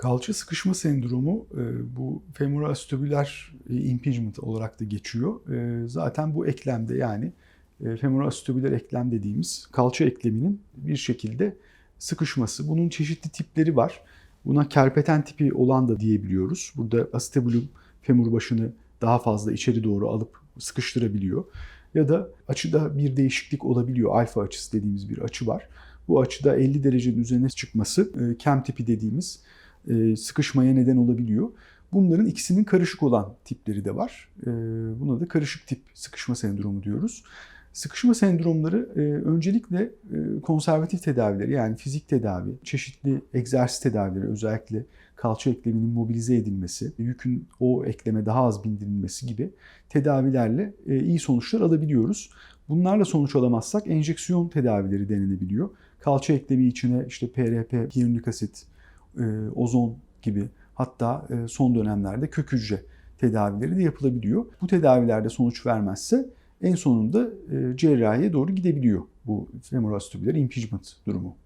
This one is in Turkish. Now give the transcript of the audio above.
Kalça sıkışma sendromu e, bu femoroacetabular impingement olarak da geçiyor. E, Zaten bu eklemde yani e, femoroacetabular eklem dediğimiz kalça ekleminin bir şekilde sıkışması. Bunun çeşitli tipleri var. Buna kerpeten tipi olan da diyebiliyoruz. Burada acetabulum femur başını daha fazla içeri doğru alıp sıkıştırabiliyor. Ya da açıda bir değişiklik olabiliyor. Alfa açısı dediğimiz bir açı var. Bu açıda 50 derecenin üzerine çıkması e, kem tipi dediğimiz e, sıkışmaya neden olabiliyor. Bunların ikisinin karışık olan tipleri de var. E, Buna da karışık tip sıkışma sendromu diyoruz. Sıkışma sendromları e, öncelikle e, konservatif tedavileri yani fizik tedavi, çeşitli egzersiz tedavileri özellikle kalça ekleminin mobilize edilmesi, yükün o ekleme daha az bindirilmesi gibi tedavilerle e, iyi sonuçlar alabiliyoruz. Bunlarla sonuç alamazsak enjeksiyon tedavileri denenebiliyor. Kalça eklemi içine işte PRP, hyaluronik asit, e, ozon gibi hatta e, son dönemlerde kök hücre tedavileri de yapılabiliyor. Bu tedavilerde sonuç vermezse en sonunda e, cerrahiye doğru gidebiliyor bu femoroacetabular impingement durumu.